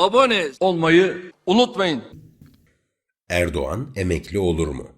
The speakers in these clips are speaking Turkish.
abone olmayı unutmayın. Erdoğan emekli olur mu?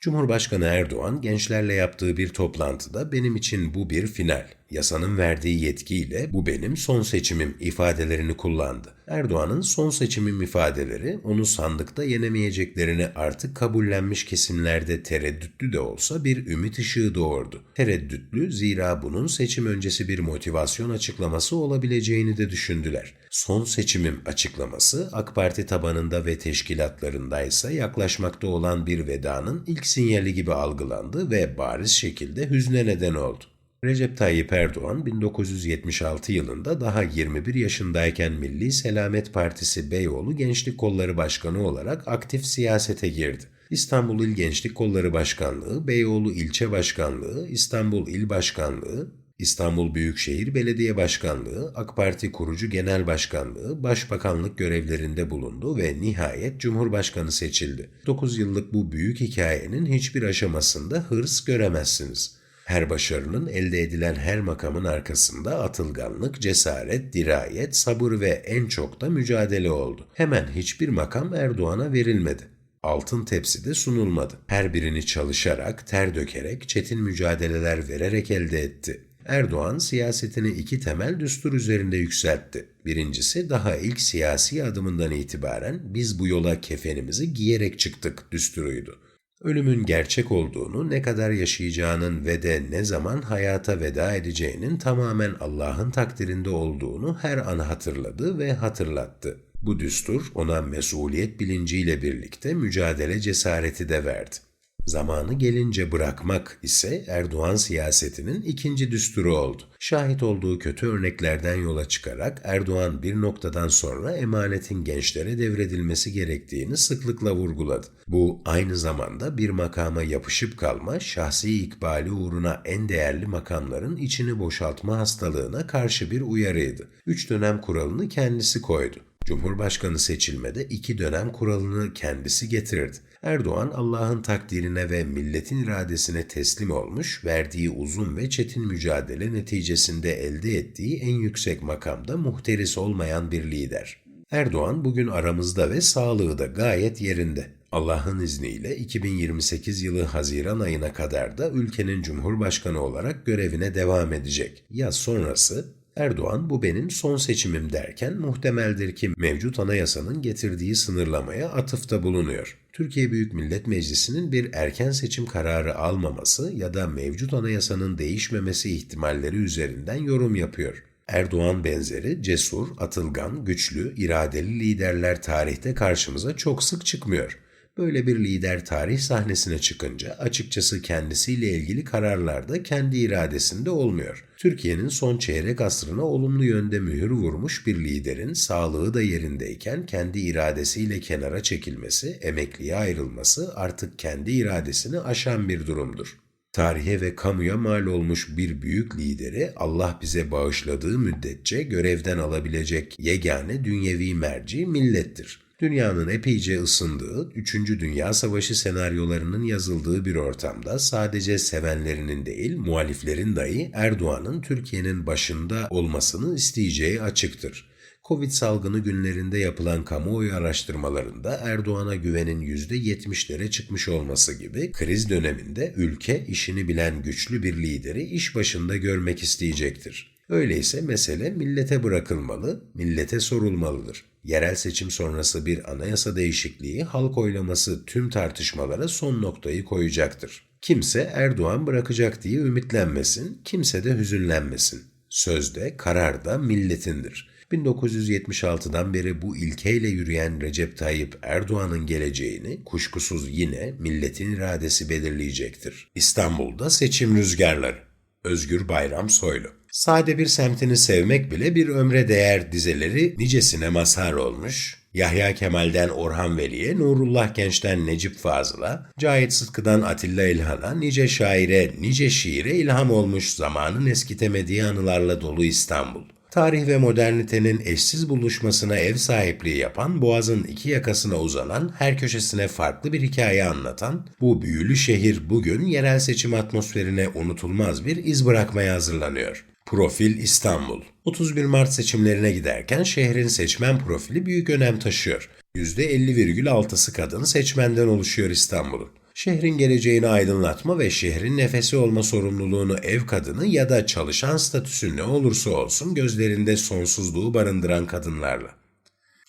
Cumhurbaşkanı Erdoğan gençlerle yaptığı bir toplantıda benim için bu bir final. Yasanın verdiği yetkiyle bu benim son seçimim ifadelerini kullandı. Erdoğan'ın son seçimim ifadeleri onu sandıkta yenemeyeceklerini artık kabullenmiş kesimlerde tereddütlü de olsa bir ümit ışığı doğurdu. Tereddütlü zira bunun seçim öncesi bir motivasyon açıklaması olabileceğini de düşündüler. Son seçimim açıklaması AK Parti tabanında ve teşkilatlarındaysa yaklaşmakta olan bir vedanın ilk sinyali gibi algılandı ve bariz şekilde hüzne neden oldu. Recep Tayyip Erdoğan 1976 yılında daha 21 yaşındayken Milli Selamet Partisi Beyoğlu Gençlik Kolları Başkanı olarak aktif siyasete girdi. İstanbul İl Gençlik Kolları Başkanlığı, Beyoğlu İlçe Başkanlığı, İstanbul İl Başkanlığı, İstanbul Büyükşehir Belediye Başkanlığı, AK Parti Kurucu Genel Başkanlığı, Başbakanlık görevlerinde bulundu ve nihayet Cumhurbaşkanı seçildi. 9 yıllık bu büyük hikayenin hiçbir aşamasında hırs göremezsiniz. Her başarının elde edilen her makamın arkasında atılganlık, cesaret, dirayet, sabır ve en çok da mücadele oldu. Hemen hiçbir makam Erdoğan'a verilmedi. Altın tepside sunulmadı. Her birini çalışarak, ter dökerek, çetin mücadeleler vererek elde etti. Erdoğan siyasetini iki temel düstur üzerinde yükseltti. Birincisi daha ilk siyasi adımından itibaren biz bu yola kefenimizi giyerek çıktık düsturuydu ölümün gerçek olduğunu, ne kadar yaşayacağının ve de ne zaman hayata veda edeceğinin tamamen Allah'ın takdirinde olduğunu her an hatırladı ve hatırlattı. Bu düstur ona mesuliyet bilinciyle birlikte mücadele cesareti de verdi. Zamanı gelince bırakmak ise Erdoğan siyasetinin ikinci düsturu oldu. Şahit olduğu kötü örneklerden yola çıkarak Erdoğan bir noktadan sonra emanetin gençlere devredilmesi gerektiğini sıklıkla vurguladı. Bu aynı zamanda bir makama yapışıp kalma, şahsi ikbali uğruna en değerli makamların içini boşaltma hastalığına karşı bir uyarıydı. Üç dönem kuralını kendisi koydu. Cumhurbaşkanı seçilmede iki dönem kuralını kendisi getirdi. Erdoğan Allah'ın takdirine ve milletin iradesine teslim olmuş, verdiği uzun ve çetin mücadele neticesinde elde ettiği en yüksek makamda muhteris olmayan bir lider. Erdoğan bugün aramızda ve sağlığı da gayet yerinde. Allah'ın izniyle 2028 yılı Haziran ayına kadar da ülkenin Cumhurbaşkanı olarak görevine devam edecek. Yaz sonrası Erdoğan bu benim son seçimim derken muhtemeldir ki mevcut anayasanın getirdiği sınırlamaya atıfta bulunuyor. Türkiye Büyük Millet Meclisi'nin bir erken seçim kararı almaması ya da mevcut anayasanın değişmemesi ihtimalleri üzerinden yorum yapıyor. Erdoğan benzeri cesur, atılgan, güçlü, iradeli liderler tarihte karşımıza çok sık çıkmıyor. Böyle bir lider tarih sahnesine çıkınca açıkçası kendisiyle ilgili kararlarda kendi iradesinde olmuyor. Türkiye'nin son çeyrek asrına olumlu yönde mühür vurmuş bir liderin sağlığı da yerindeyken kendi iradesiyle kenara çekilmesi, emekliye ayrılması artık kendi iradesini aşan bir durumdur. Tarihe ve kamuya mal olmuş bir büyük lideri Allah bize bağışladığı müddetçe görevden alabilecek yegane dünyevi merci millettir dünyanın epeyce ısındığı, 3. Dünya Savaşı senaryolarının yazıldığı bir ortamda sadece sevenlerinin değil, muhaliflerin dahi Erdoğan'ın Türkiye'nin başında olmasını isteyeceği açıktır. Covid salgını günlerinde yapılan kamuoyu araştırmalarında Erdoğan'a güvenin %70'lere çıkmış olması gibi kriz döneminde ülke işini bilen güçlü bir lideri iş başında görmek isteyecektir. Öyleyse mesele millete bırakılmalı, millete sorulmalıdır. Yerel seçim sonrası bir anayasa değişikliği halk oylaması tüm tartışmalara son noktayı koyacaktır. Kimse Erdoğan bırakacak diye ümitlenmesin, kimse de hüzünlenmesin. Sözde, kararda milletindir. 1976'dan beri bu ilkeyle yürüyen Recep Tayyip Erdoğan'ın geleceğini kuşkusuz yine milletin iradesi belirleyecektir. İstanbul'da seçim rüzgarları. Özgür Bayram Soylu Sade bir semtini sevmek bile bir ömre değer dizeleri nicesine mazhar olmuş. Yahya Kemal'den Orhan Veli'ye, Nurullah Genç'ten Necip Fazıl'a, Cahit Sıtkı'dan Atilla İlhan'a, nice şaire, nice şiire ilham olmuş zamanın eskitemediği anılarla dolu İstanbul tarih ve modernitenin eşsiz buluşmasına ev sahipliği yapan, boğazın iki yakasına uzanan, her köşesine farklı bir hikaye anlatan, bu büyülü şehir bugün yerel seçim atmosferine unutulmaz bir iz bırakmaya hazırlanıyor Profil İstanbul 31 Mart seçimlerine giderken şehrin seçmen profili büyük önem taşıyor. %50,6'sı kadın seçmenden oluşuyor İstanbul'un. Şehrin geleceğini aydınlatma ve şehrin nefesi olma sorumluluğunu ev kadını ya da çalışan statüsü ne olursa olsun gözlerinde sonsuzluğu barındıran kadınlarla.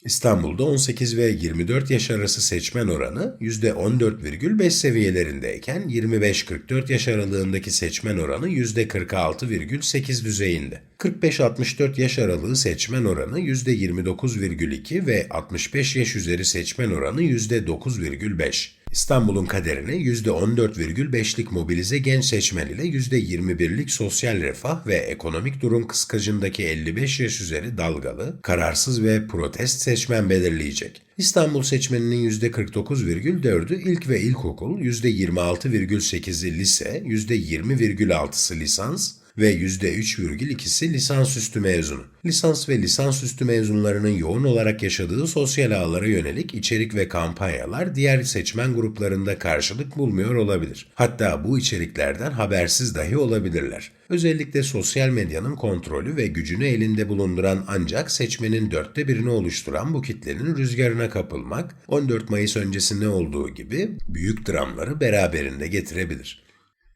İstanbul'da 18 ve 24 yaş arası seçmen oranı %14,5 seviyelerindeyken 25-44 yaş aralığındaki seçmen oranı %46,8 düzeyinde. 45-64 yaş aralığı seçmen oranı %29,2 ve 65 yaş üzeri seçmen oranı %9,5. İstanbul'un kaderini %14,5'lik mobilize genç seçmen ile %21'lik sosyal refah ve ekonomik durum kıskacındaki 55 yaş üzeri dalgalı, kararsız ve protest seçmen belirleyecek. İstanbul seçmeninin %49,4'ü ilk ve ilkokul, %26,8'i lise, %20,6'sı lisans, ve %3,2'si lisansüstü mezunu. Lisans ve lisansüstü mezunlarının yoğun olarak yaşadığı sosyal ağlara yönelik içerik ve kampanyalar diğer seçmen gruplarında karşılık bulmuyor olabilir. Hatta bu içeriklerden habersiz dahi olabilirler. Özellikle sosyal medyanın kontrolü ve gücünü elinde bulunduran ancak seçmenin dörtte birini oluşturan bu kitlenin rüzgarına kapılmak, 14 Mayıs öncesinde olduğu gibi büyük dramları beraberinde getirebilir.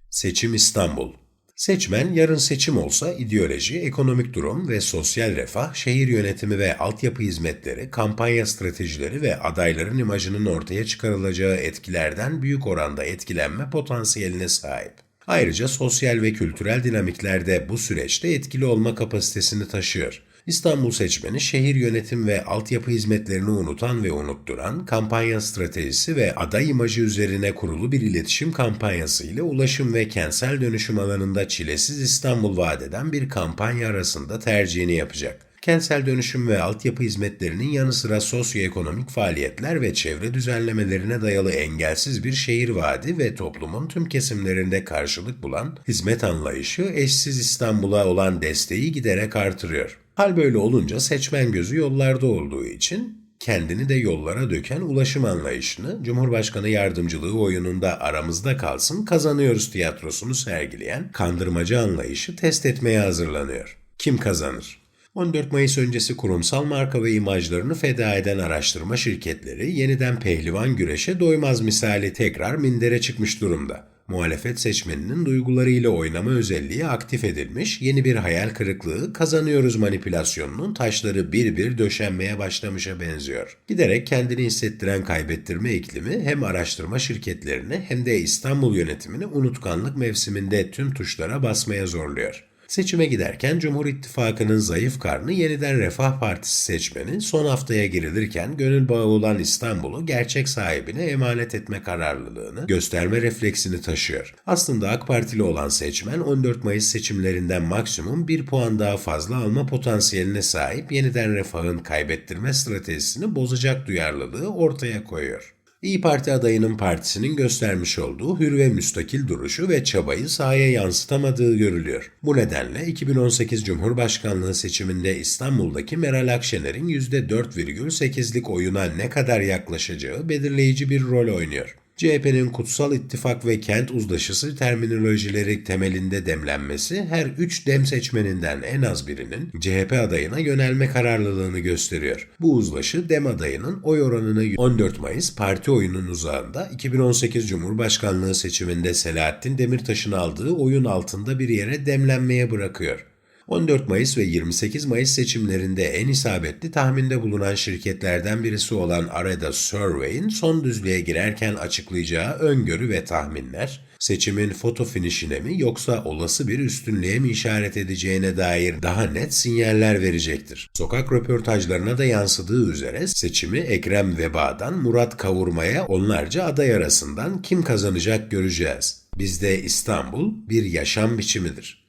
Seçim İstanbul Seçmen yarın seçim olsa ideoloji, ekonomik durum ve sosyal refah, şehir yönetimi ve altyapı hizmetleri, kampanya stratejileri ve adayların imajının ortaya çıkarılacağı etkilerden büyük oranda etkilenme potansiyeline sahip. Ayrıca sosyal ve kültürel dinamiklerde bu süreçte etkili olma kapasitesini taşıyor. İstanbul seçmeni şehir yönetim ve altyapı hizmetlerini unutan ve unutturan kampanya stratejisi ve aday imajı üzerine kurulu bir iletişim kampanyası ile ulaşım ve kentsel dönüşüm alanında çilesiz İstanbul vaat eden bir kampanya arasında tercihini yapacak kentsel dönüşüm ve altyapı hizmetlerinin yanı sıra sosyoekonomik faaliyetler ve çevre düzenlemelerine dayalı engelsiz bir şehir vaadi ve toplumun tüm kesimlerinde karşılık bulan hizmet anlayışı eşsiz İstanbul'a olan desteği giderek artırıyor. Hal böyle olunca seçmen gözü yollarda olduğu için kendini de yollara döken ulaşım anlayışını Cumhurbaşkanı yardımcılığı oyununda aramızda kalsın kazanıyoruz tiyatrosunu sergileyen kandırmacı anlayışı test etmeye hazırlanıyor. Kim kazanır? 14 Mayıs öncesi kurumsal marka ve imajlarını feda eden araştırma şirketleri yeniden pehlivan güreşe doymaz misali tekrar mindere çıkmış durumda. Muhalefet seçmeninin duygularıyla oynama özelliği aktif edilmiş, yeni bir hayal kırıklığı kazanıyoruz manipülasyonunun taşları bir bir döşenmeye başlamışa benziyor. Giderek kendini hissettiren kaybettirme iklimi hem araştırma şirketlerini hem de İstanbul yönetimini unutkanlık mevsiminde tüm tuşlara basmaya zorluyor. Seçime giderken Cumhur İttifakı'nın zayıf karnı yeniden Refah Partisi seçmeni son haftaya girilirken gönül bağı olan İstanbul'u gerçek sahibine emanet etme kararlılığını gösterme refleksini taşıyor. Aslında AK Partili olan seçmen 14 Mayıs seçimlerinden maksimum bir puan daha fazla alma potansiyeline sahip yeniden Refah'ın kaybettirme stratejisini bozacak duyarlılığı ortaya koyuyor. İyi Parti adayının partisinin göstermiş olduğu hür ve müstakil duruşu ve çabayı sahaya yansıtamadığı görülüyor. Bu nedenle 2018 Cumhurbaşkanlığı seçiminde İstanbul'daki Meral Akşener'in %4,8'lik oyuna ne kadar yaklaşacağı belirleyici bir rol oynuyor. CHP'nin kutsal ittifak ve kent uzlaşısı terminolojileri temelinde demlenmesi her üç dem seçmeninden en az birinin CHP adayına yönelme kararlılığını gösteriyor. Bu uzlaşı dem adayının oy oranını 14 Mayıs parti oyunun uzağında 2018 Cumhurbaşkanlığı seçiminde Selahattin Demirtaş'ın aldığı oyun altında bir yere demlenmeye bırakıyor. 14 Mayıs ve 28 Mayıs seçimlerinde en isabetli tahminde bulunan şirketlerden birisi olan Areda Survey'in son düzlüğe girerken açıklayacağı öngörü ve tahminler, seçimin foto finişine mi yoksa olası bir üstünlüğe mi işaret edeceğine dair daha net sinyaller verecektir. Sokak röportajlarına da yansıdığı üzere seçimi Ekrem Veba'dan Murat Kavurma'ya onlarca aday arasından kim kazanacak göreceğiz. Bizde İstanbul bir yaşam biçimidir.